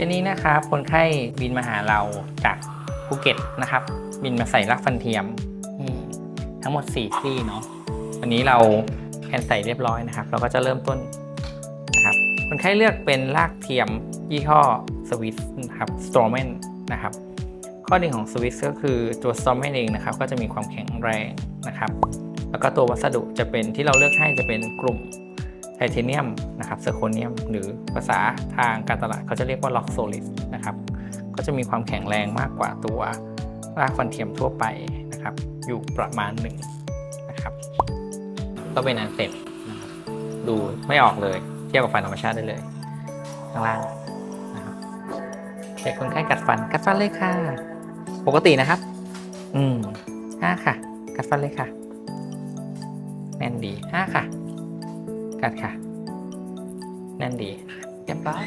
ทีนี้นะครับคนไข้บินมาหาเราจากภูเก็ตนะครับ บินมาใส่รากฟันเทียม ทั้งหมด 4 ซี่เนาะวันนี้เราแคนใส่เรียบร้อยนะครับ เราก็จะเริ่มต้นนะครับคนไข้เลือกเป็นรากเทียมยี่ห้อสวิสนะครับสโตรแมนนะครับข้อดีของสวิสก็คือตัวสโตรแมนเองนะครับ ก็จะมีความแข็งแรงนะครับ แล้วก็ตัววัสดุจะเป็นที่เราเลือกให้จะเป็นกลุ่ม ไทเทเนียมนะครับเซอร์โคเนียม หรือภาษาทางการตลาดเขาจะเรียกว่าล็อกโซลิดนะครับก็จะมีความแข็งแรงมากกว่าตัวรากฟันเทียมทั่วไปนะครับ อยู่ประมาณหนึ่งนะครับ ก็เป็นอันเสร็จนะครับดูไม่ออกเลย เทียบกับฟันธรรมชาติได้เลยข้างล่างนะครับเด็กคนไข้กัดฟันกัดฟันเลยค่ะ ปกตินะครับ อืมห้าค่ะ กัดฟันเลยค่ะ แน่นดีห้าค่ะ กัดค่ะ นั่นดีเรียบร้อย